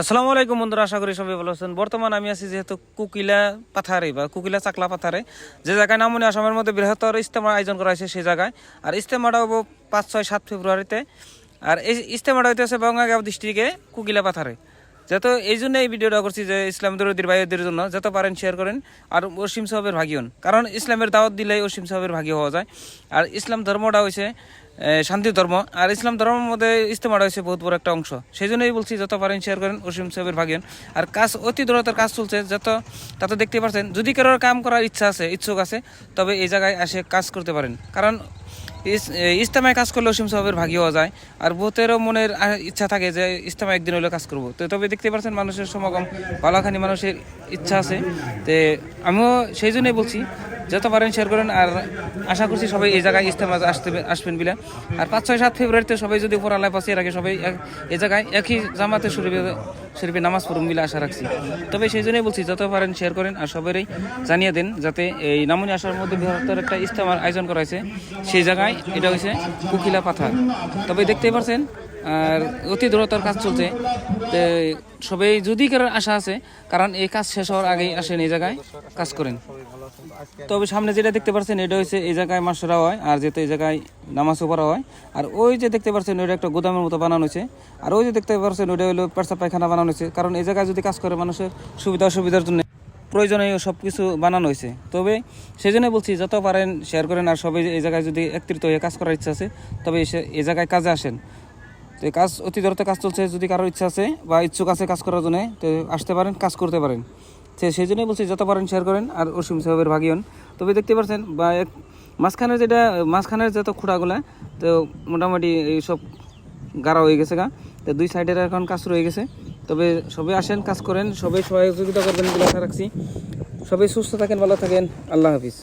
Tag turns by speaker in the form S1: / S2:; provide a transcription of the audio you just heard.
S1: আসসালামু আলাইকুম বন্ধুরা, আশা করি সবাই ভালো আছেন। বর্তমান আমি আছি যেহেতু কুকিলা পাথারে বা কুকিলা চাকলা পাথারে। যে জায়গায় নামনি আসামের মধ্যে বৃহত্তর ইস্তেমার আয়োজন করা হয়েছে সেই জায়গায়। আর ইস্তেমাটা হব পাঁচ, ছয়, সাত ফেব্রুয়ারিতে। আর এই ইস্তেমাটা হইতেছে বঙ্গাগাঁও ডিস্ট্রিক্টে কুকিলা পাথারে। যত এই জন্য এই ভিডিওটা করছি যে ইসলাম দরদির ভাইদের জন্য যত পারেন শেয়ার করেন। আর অসীম সাহেবের ভাগিয়ন কারণ ইসলামের দাওয়াত দিলেই অসীম সাহেবের ভাগি হওয়া যায়। আর ইসলাম ধর্মটা হয়েছে শান্তি ধর্ম। আর ইসলাম ধর্মের মধ্যে ইস্তেমাটা হয়েছে বহুত বড় একটা অংশ। সেই জন্যই বলছি, যত পারেন শেয়ার করেন, অসীম সাহেবের ভাগিয়ন আর কাজ, অতি দূরতার কাজ চলছে, যত তাতে দেখতে পাচ্ছেন যদি কারোর কাম করার ইচ্ছা আছে, ইচ্ছুক আছে, তবে এই জায়গায় এসে কাজ করতে পারেন। কারণ ইস্তেমায় কাজ করলে অসীম সাহেবের ভাগি হওয়া যায়। আর বহুতেরও মনের ইচ্ছা থাকে যে ইস্তামায় একদিন হলে কাজ করব। তো তবে দেখতে পাচ্ছেন মানুষের সমাগম ভালোখানি মানুষের ইচ্ছা আছে। তো আমিও সেই জন্যই বলছি যত পারেন শেয়ার করেন আর আশা করছি সবাই এই জায়গায় ইস্তেমা আসতে আসবেন বিলা। আর পাঁচ, ছয়, সাত ফেব্রুয়ারিতে সবাই যদি উপর আল্লাহ পাশে রাখে সবাই এক- এই জায়গায় একই জামাতে শরীফে শরীফে নামাজ পড়ুন মিলে আশা রাখছি। তবে সেই জন্যই বলছি, যত পারেন শেয়ার করেন আর সবারই জানিয়ে দেন যাতে এই নামনি আসার মধ্যে বৃহত্তর একটা ইস্তেমার আয়োজন করা হয়েছে। সেই জায়গায় এটা হয়েছে কুকিলা পাথা তবে দেখতেই পারছেন, আর অতি দূরতার কাজ চলছে। তো সবাই যদি কারোর আশা আছে, কারণ এই কাজ শেষ হওয়ার আগেই আসেন এই জায়গায় কাজ করেন। তবে সামনে যেটা দেখতে পাচ্ছেন, এটা হচ্ছে এই জায়গায় মাসরা হয়, আর যেহেতু এই জায়গায় নামাজও পড়া হয়। আর ওই যে দেখতে পাচ্ছেন, ওইটা একটা গোদামের মতো বানানো হয়েছে। আর ওই যে দেখতে পাচ্ছেন, ওইটা হলো পেশা পায়খানা বানানো হয়েছে। কারণ এই জায়গায় যদি কাজ করে মানুষের সুবিধা অসুবিধার জন্য প্রয়োজনীয় সব কিছু বানানো হয়েছে। তবে সেই জন্য বলছি, যত পারেন শেয়ার করেন, আর সবাই এই জায়গায় যদি একত্রিত হয়ে কাজ করার ইচ্ছা আছে, তবে এই জায়গায় কাজে আসেন। তো কাজ, অতি দূরতে কাজ চলছে, যদি কারোর ইচ্ছা আছে বা ইচ্ছুক আছে কাজ করার জন্য, তো আসতে পারেন, কাজ করতে পারেন। সেই জন্যই বলছি, যত পারেন শেয়ার করেন, আর অসীম সাহেবের ভাগি হন তবে দেখতে পাচ্ছেন বা এক মাঝখানের যেটা, মাঝখানের যত খুঁড়াগুলা, তো মোটামুটি এই সব গাড়া হয়ে গেছে গা। তো দুই সাইডের এখন কাজ রয়ে গেছে। তবে সবাই আসেন, কাজ করেন সবাই সহযোগিতা করবেন বলে আশা রাখছি। সবাই সুস্থ থাকেন, ভালো থাকেন। আল্লাহ হাফিজ।